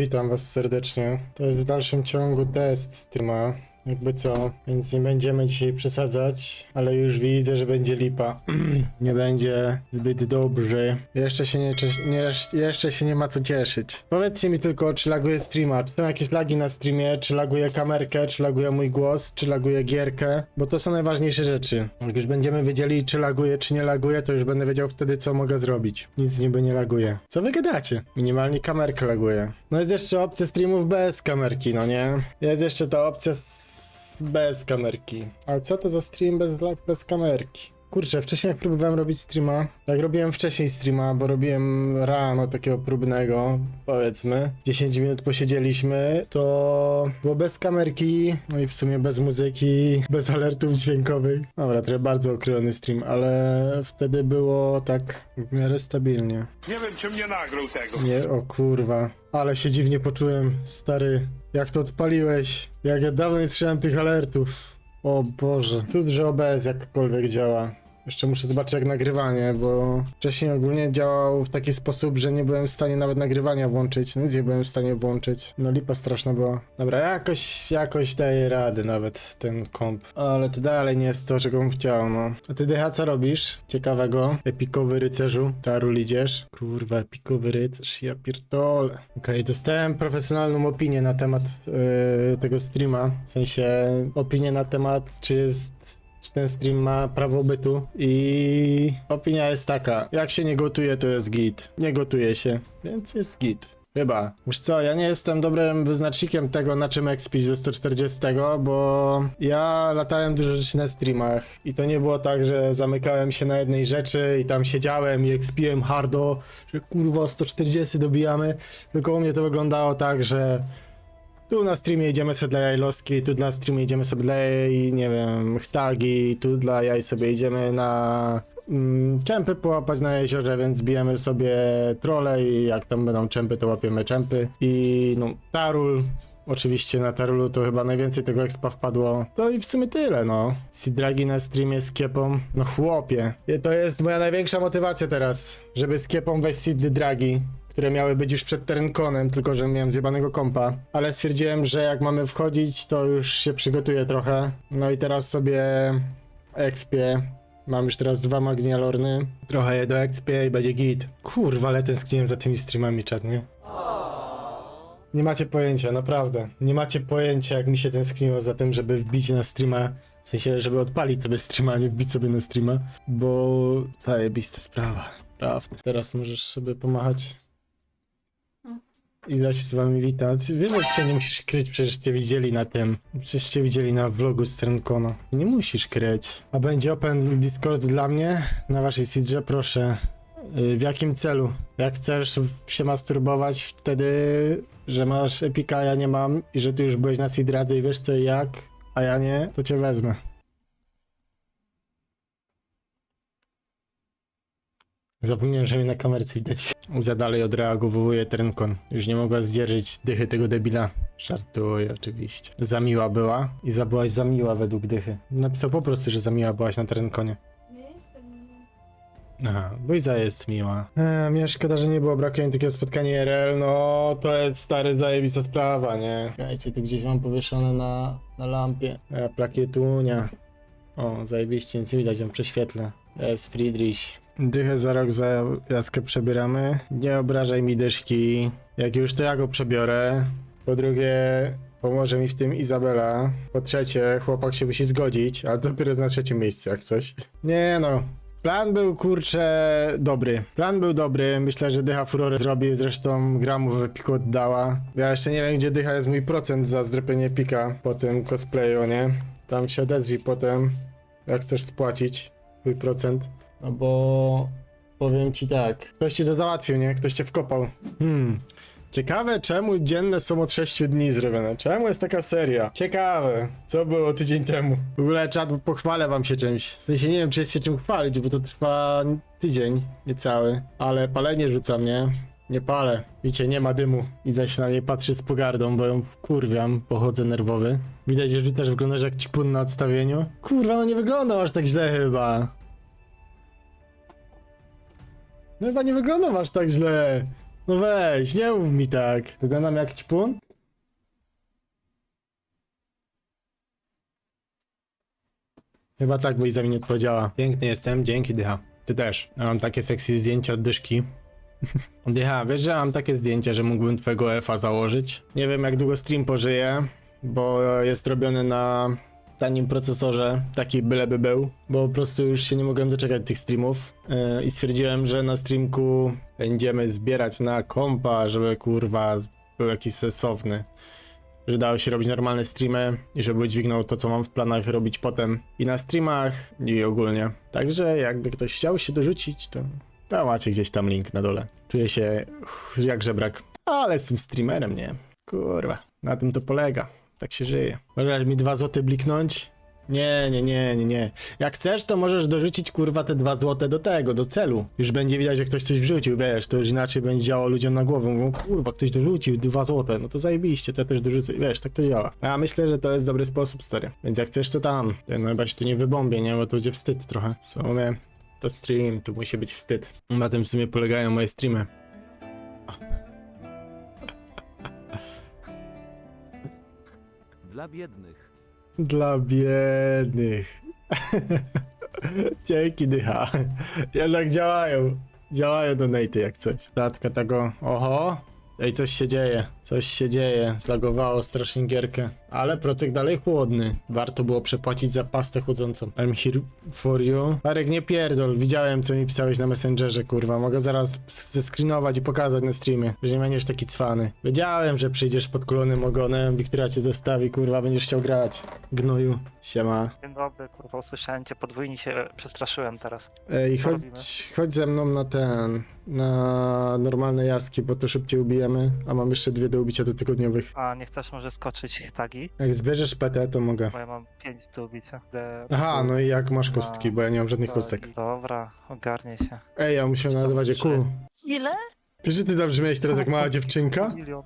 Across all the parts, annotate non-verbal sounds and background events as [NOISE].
witam was serdecznie. To jest w dalszym ciągu test streama. Jakby co, więc nie będziemy dzisiaj przesadzać, ale już widzę, że będzie lipa. [CLEARS THROAT] nie będzie zbyt dobrze. Jeszcze się nie, nie, jeszcze się nie ma co cieszyć. Powiedzcie mi tylko, czy laguje streama, czy są jakieś lagi na streamie, czy laguje kamerkę, czy laguje mój głos, czy laguje gierkę, bo to są najważniejsze rzeczy. Jak już będziemy wiedzieli, czy laguje, czy nie laguje, to już będę wiedział wtedy, co mogę zrobić. Nic niby nie laguje. Co wy gadacie? Minimalnie kamerkę laguje. No jest jeszcze opcja streamów bez kamerki, no nie? Jest jeszcze ta opcja bez kamerki. Ale co to za stream bez, bez kamerki? Kurczę, wcześniej jak próbowałem robić streama, jak robiłem wcześniej streama, bo robiłem rano takiego próbnego, powiedzmy, 10 minut posiedzieliśmy, to było bez kamerki, no i w sumie bez muzyki, bez alertów dźwiękowych. Dobra, trochę bardzo okrojony stream, ale wtedy było tak w miarę stabilnie. Nie wiem, czy mnie nagrał tego. Nie, o kurwa. Ale się dziwnie poczułem, stary. Jak to odpaliłeś? Jak ja dawno nie słyszałem tych alertów. O Boże. Cud, że OBS jakkolwiek działa. Jeszcze muszę zobaczyć jak nagrywanie, bo wcześniej ogólnie działał w taki sposób, że nie byłem w stanie nawet nagrywania włączyć. Nic nie byłem w stanie włączyć. No lipa straszna była. Dobra, jakoś, jakoś daję rady nawet ten komp. Ale to dalej nie jest to, czego bym chciał, no. A ty Dycha, co robisz? Ciekawego? Epikowy rycerzu? Tarul idziesz? Kurwa, epikowy rycerz, ja pierdolę. Okej, dostałem profesjonalną opinię na temat yy, tego streama. W sensie opinię na temat, czy jest czy ten stream ma prawo bytu i opinia jest taka, jak się nie gotuje, to jest git. Nie gotuje się, więc jest git. Chyba. Już co, ja nie jestem dobrym wyznacznikiem tego, na czym expić do 140, bo ja latałem dużo rzeczy na streamach i to nie było tak, że zamykałem się na jednej rzeczy i tam siedziałem i expiłem hardo, że kurwa 140 dobijamy, tylko u mnie to wyglądało tak, że tu na streamie idziemy sobie dla jajlowski, tu na streamie idziemy sobie dla nie wiem, chtagi, tu dla jaj sobie idziemy na mm, czempy połapać na jeziorze, więc bijemy sobie trole i jak tam będą czempy, to łapiemy czempy. I no, Tarul, oczywiście na Tarulu to chyba najwięcej tego expa wpadło. To i w sumie tyle, no. Sidragi na streamie z kiepą, no chłopie. To jest moja największa motywacja teraz, żeby z kiepą wejść Sid Dragi które miały być już przed Terenkonem, tylko że miałem zjebanego kompa. Ale stwierdziłem, że jak mamy wchodzić, to już się przygotuję trochę. No i teraz sobie expię. Mam już teraz dwa Magnialorny. Trochę je do expię i będzie git. Kurwa, ale tęskniłem za tymi streamami, czat, nie? Nie macie pojęcia, naprawdę. Nie macie pojęcia, jak mi się tęskniło za tym, żeby wbić na streama. W sensie, żeby odpalić sobie streama, a nie wbić sobie na streama. Bo zajebista sprawa. Prawda. Teraz możesz sobie pomachać. I da się z wami witać. Wiesz, że cię nie musisz kryć, przecież cię widzieli na tym. Przecież cię widzieli na vlogu z Trenkona. Nie musisz kryć. A będzie open Discord dla mnie? Na waszej sidrze, proszę. Y, W jakim celu? Jak chcesz się masturbować wtedy, że masz epika, a ja nie mam i że ty już byłeś na sidradze i wiesz co i jak, a ja nie, to cię wezmę. Zapomniałem, że mnie na kamerce widać. Za dalej odreagowuje Trenkon. Już nie mogła zdzierżyć dychy tego debila. Żartuję oczywiście. Za miła była i za byłaś za miła według dychy. Napisał po prostu, że za miła byłaś na Trenkonie. Nie jestem miła. Aha, bo Iza jest miła. Eee, mnie szkoda, że nie było brakuje mi takiego spotkania IRL, no to jest stary zajebista sprawa, nie? Słuchajcie, tu gdzieś mam powieszone na, na lampie. E, plakietunia. O, zajebiście, nic nie widać, ją prześwietlę. Jest Friedrich. Dychę za rok za jaskę przebieramy. Nie obrażaj mi dyszki. Jak już to ja go przebiorę. Po drugie, pomoże mi w tym Izabela. Po trzecie, chłopak się musi zgodzić, ale dopiero na trzecim miejscu, jak coś. Nie no, Plan był kurczę dobry. Plan był dobry. Myślę, że Dycha furorę zrobił. Zresztą gra mu w Epiku oddała. Ja jeszcze nie wiem, gdzie Dycha jest mój procent za zrobienie pika po tym cosplayu, nie? Tam się odezwij potem, jak chcesz spłacić swój procent. No bo powiem ci tak. Ktoś ci to załatwił, nie? Ktoś cię wkopał. Hmm. Ciekawe, czemu dzienne są od 6 dni zrobione. Czemu jest taka seria? Ciekawe, co było tydzień temu. W ogóle czat, pochwalę wam się czymś. W sensie nie wiem, czy jest się czym chwalić, bo to trwa tydzień, niecały. Ale palenie rzucam, nie? Nie palę. Widzicie, nie ma dymu. I zaś na mnie patrzy z pogardą, bo ją kurwiam, pochodzę nerwowy. Widać, że rzucasz, wyglądasz jak ćpun na odstawieniu. Kurwa, no nie wygląda aż tak źle chyba. No chyba nie wyglądam aż tak źle. No weź, nie mów mi tak. Wyglądam jak ćpun? Chyba tak byś za mnie odpowiedziała. Piękny jestem, dzięki Dycha. Ty też. Ja mam takie sexy zdjęcia od Dyszki. [LAUGHS] Dycha, wiesz, że mam takie zdjęcia, że mógłbym twojego EFA założyć? Nie wiem jak długo stream pożyje, bo jest robiony na tanim procesorze, taki byleby był, bo po prostu już się nie mogłem doczekać tych streamów yy, i stwierdziłem, że na streamku będziemy zbierać na kompa, żeby kurwa był jakiś sensowny. Że dało się robić normalne streamy i żeby dźwignął to, co mam w planach robić potem i na streamach i ogólnie. Także jakby ktoś chciał się dorzucić, to, to macie gdzieś tam link na dole. Czuję się ch, jak żebrak, ale jestem streamerem, nie? Kurwa, na tym to polega. Tak się żyje. Możesz mi dwa złote bliknąć? Nie, nie, nie, nie, nie. Jak chcesz, to możesz dorzucić kurwa te dwa złote do tego, do celu. Już będzie widać, że ktoś coś wrzucił, wiesz, to już inaczej będzie działało ludziom na głowę. Mówią, kurwa, ktoś dorzucił dwa złote, no to zajebiście, to ja też dorzucę, wiesz, tak to działa. A ja myślę, że to jest dobry sposób, stary. Więc jak chcesz, to tam. No chyba się tu nie wybombię, nie, bo to będzie wstyd trochę. Sumie, to stream, tu musi być wstyd. Na tym w sumie polegają moje streamy. Dla biednych. Dla biednych. [LAUGHS] Dzięki dycha. Jednak działają. Działają donaty jak coś. Dodatka tego. Oho. Ej, coś się dzieje. Coś się dzieje. Zlagowało strasznie gierkę. Ale procek dalej chłodny. Warto było przepłacić za pastę chłodzącą. I'm here for you. Marek, nie pierdol. Widziałem, co mi pisałeś na Messengerze, kurwa. Mogę zaraz zescreenować i pokazać na streamie, że nie będziesz taki cwany. Wiedziałem, że przyjdziesz z podkulonym ogonem. Wiktoria cię zostawi, kurwa, będziesz chciał grać. Gnoju. Siema. Dzień dobry, kurwa, usłyszałem cię podwójnie się przestraszyłem teraz. Ej, chodź, robimy? chodź ze mną na ten, na normalne jaski, bo to szybciej ubijemy, a mam jeszcze dwie do ubicia do tygodniowych. A nie chcesz może skoczyć tagi? Jak zbierzesz PT, to mogę. Bo ja mam 5 do ubicia. De- Aha, no i jak masz kostki, bo ja nie mam żadnych kostek. Dobra, ogarnie się. Ej, ja musiałem nadawać je kół. Ile? Wiesz, że ty zabrzmiałeś teraz jak mała [LAUGHS] dziewczynka? Milion.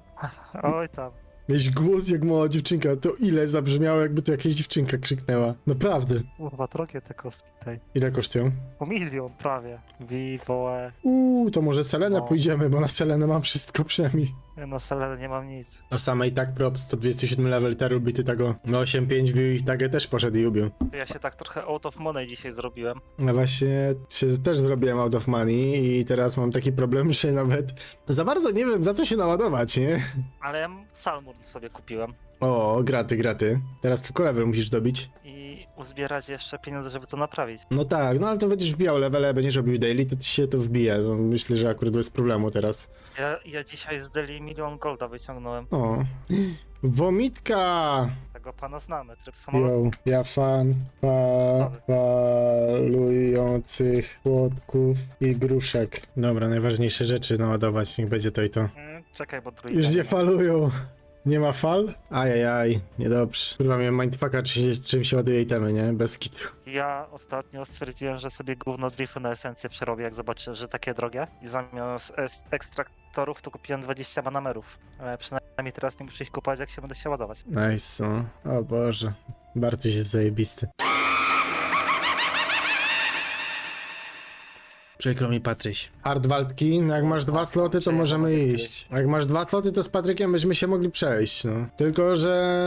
Oj tam. Miałeś głos jak mała dziewczynka, to ile zabrzmiało jakby to jakaś dziewczynka krzyknęła. Naprawdę. Kurwa, drogie te kostki tej. Ile kosztują? Po milion prawie. Wi, boe. Uuu, to może Selenę No. pójdziemy, bo na Selenę mam wszystko przynajmniej. No Selene nie mam nic. O samej tak prop 127 level te lubi ty tego. No 8-5 bił ich tagaę też poszedł i ubił. Ja się tak trochę out of money dzisiaj zrobiłem. No właśnie się też zrobiłem out of money i teraz mam taki problem, że nawet za bardzo nie wiem za co się naładować, nie? Ale ja Salmur sobie kupiłem. O, graty, graty. Teraz tylko level musisz dobić. I uzbierać jeszcze pieniądze, żeby to naprawić. No tak, no ale to będziesz wbijał levele, będziesz robił daily, to ci się to wbije. No, myślę, że akurat bez problemu teraz. Ja, ja dzisiaj z Deli milion golda wyciągnąłem. O. Womitka! Tego pana znamy, tryb samolotu. Yo, ja fan pa, palujących płotków i gruszek. Dobra, najważniejsze rzeczy naładować, niech będzie to i to. Mm, czekaj, bo drugi. Już nie falują. Nie ma fal? Ajajaj, niedobrze. Kurwa, miałem mindfucka, czy się, czym się ładuje itemy, nie? Bez kitu. Ja ostatnio stwierdziłem, że sobie gówno drifty na esencję przerobię, jak zobaczę, że takie drogie. I zamiast es- ekstraktorów to kupiłem 20 manamerów. Ale przynajmniej teraz nie muszę ich kupować, jak się będę się ładować. Nice, no. O Boże. Bartuś jest zajebisty. Przykro mi, Patryś. Hard walki, no jak masz dwa sloty, to możemy iść. Jak masz dwa sloty, to z Patrykiem byśmy się mogli przejść, no. Tylko, że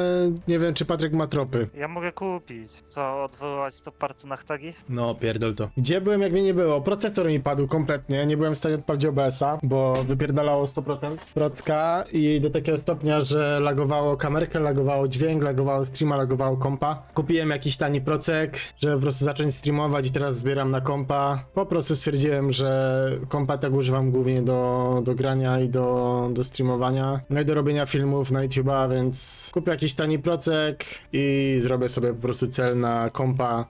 nie wiem, czy Patryk ma tropy. Ja mogę kupić. Co, odwołać to party na tagi? No, pierdol to. Gdzie byłem, jak mnie nie było? Procesor mi padł kompletnie, nie byłem w stanie odpalić OBS-a, bo wypierdalało 100% procka i do takiego stopnia, że lagowało kamerkę, lagowało dźwięk, lagowało streama, lagowało kompa. Kupiłem jakiś tani procek, żeby po prostu zacząć streamować i teraz zbieram na kompa. Po prostu stwierdziłem, że kompa tak używam głównie do, do grania i do, do streamowania, no i do robienia filmów na YouTube'a, więc kupię jakiś tani procek i zrobię sobie po prostu cel na kompa.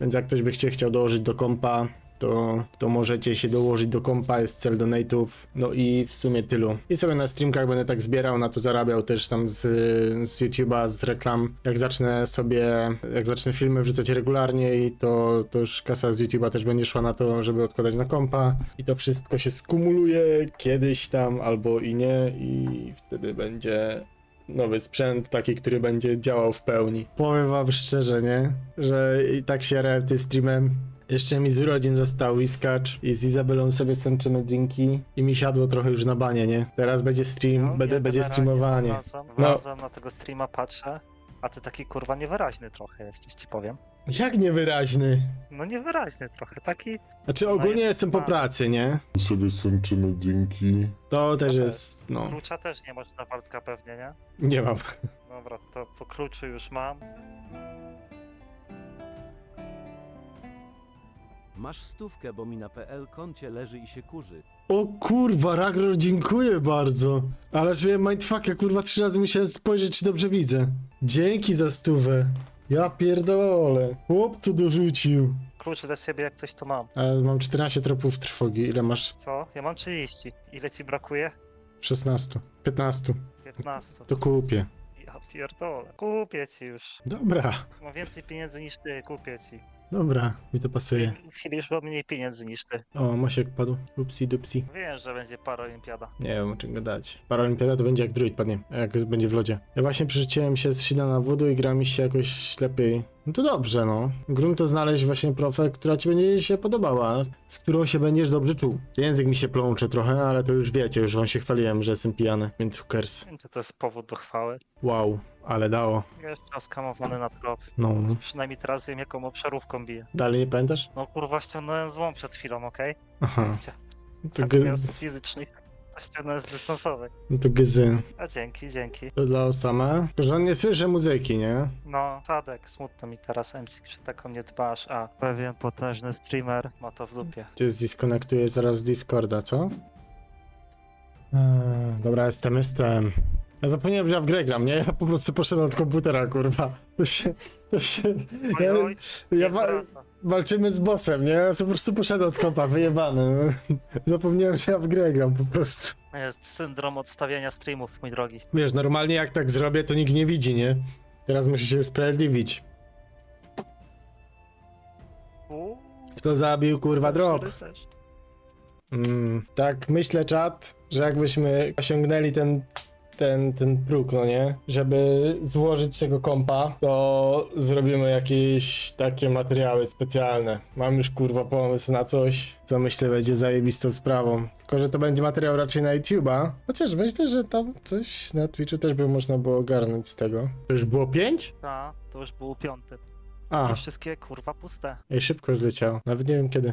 Więc jak ktoś by się chciał dołożyć do kompa, to, to możecie się dołożyć do kompa, jest cel donate'ów. No i w sumie tylu. I sobie na streamkach będę tak zbierał, na to zarabiał też tam z, z YouTube'a, z reklam. Jak zacznę sobie, jak zacznę filmy wrzucać regularnie, to, to już kasa z YouTube'a też będzie szła na to, żeby odkładać na kompa. I to wszystko się skumuluje kiedyś tam albo i nie i wtedy będzie nowy sprzęt, taki, który będzie działał w pełni. Powiem wam szczerze, nie? Że i tak się tym streamem. Jeszcze mi z urodzin został whiskacz i z Izabelą sobie sączymy drinki i mi siadło trochę już na banie, nie? Teraz będzie stream, No, będzie, ja będzie generalnie streamowanie. Wlazłem, No. wlazłem na tego streama, patrzę, a ty taki kurwa niewyraźny trochę jesteś, ci powiem. Jak niewyraźny. No niewyraźny trochę, taki... Znaczy ogólnie jest jestem po tak. pracy, nie? sobie sączymy drinki. To też jest, no, Klucza też nie masz na Waldka pewnie, nie? nie mam. Dobra, to po kluczu już mam. Masz stówkę, bo mi na PL koncie leży i się kurzy. O kurwa, Ragnor, dziękuję bardzo. Ale że miałem mindfucka, kurwa, trzy razy musiałem spojrzeć, czy dobrze widzę. Dzięki za stówę. Ja pierdolę. Chłopcu dorzucił. Kluczy dla siebie jak coś to mam. Ale mam 14 tropów trwogi. Ile masz? Co? Ja mam 30. Ile ci brakuje? 16. 15. 15. To kupię. Ja pierdolę. Kupię ci już. Dobra. Mam więcej pieniędzy niż ty, kupię ci. Dobra, mi to pasuje. Filisz ma mniej pieniędzy niż ty. O, Mosiek padł. Upsi dupsi. Wiem, że będzie paraolimpiada. Nie wiem, o czym gadać. Paralimpiada to będzie jak druid padnie, jak będzie w lodzie. Ja właśnie przerzuciłem się z Shida na wodu i gra mi się jakoś lepiej. No to dobrze, no. Grunt to znaleźć właśnie profę, która ci będzie się podobała, z którą się będziesz dobrze czuł. Język mi się plącze trochę, ale to już wiecie, już wam się chwaliłem, że jestem pijany, więc who cares. Czy to jest powód do chwały? Wow, ale dało. Jeszcze oskamowany na trop. No, Przynajmniej teraz wiem, jaką obszarówką bije. dalej nie pamiętasz? No kurwa, ściągnąłem złą przed chwilą, okej? Aha, Okay? to, z fizycznych, ściągnąłem z dystansowej. no to gyzy. A dzięki, dzięki. To dla Osama. Tylko, że on nie słyszy muzyki, nie? No, Sadek, smutno mi teraz, MC, że tak o mnie dbasz, a pewien potężny streamer ma to w dupie. Cię zdiskonektuję zaraz z Discorda, co? Eee, dobra, jestem, jestem. Ja zapomniałem, że ja w grę gram, nie? Ja po prostu poszedłem od komputera, kurwa. To się... To się... Ja, oj, ja wa walczymy z bossem, nie? Ja po prostu poszedłem od kompa, wyjebany. Zapomniałem, że ja w grę gram po prostu. Jest syndrom odstawiania streamów, mój drogi. Wiesz, normalnie jak tak zrobię, to nikt nie widzi, nie? Teraz muszę się usprawiedliwić. Uuu, Kto zabił, kurwa, drop? rycerz. Mm, tak, myślę, czat, że jakbyśmy osiągnęli ten, ten, ten próg, no nie? Żeby złożyć tego kompa, to zrobimy jakieś takie materiały specjalne. Mam już kurwa pomysł na coś, co myślę będzie zajebistą sprawą. Tylko, że to będzie materiał raczej na YouTube'a. Chociaż myślę, że tam coś na Twitchu też by można było ogarnąć z tego. To już było pięć? A, to już był piąty. A, I wszystkie kurwa puste. ej, szybko zleciało. Nawet nie wiem kiedy.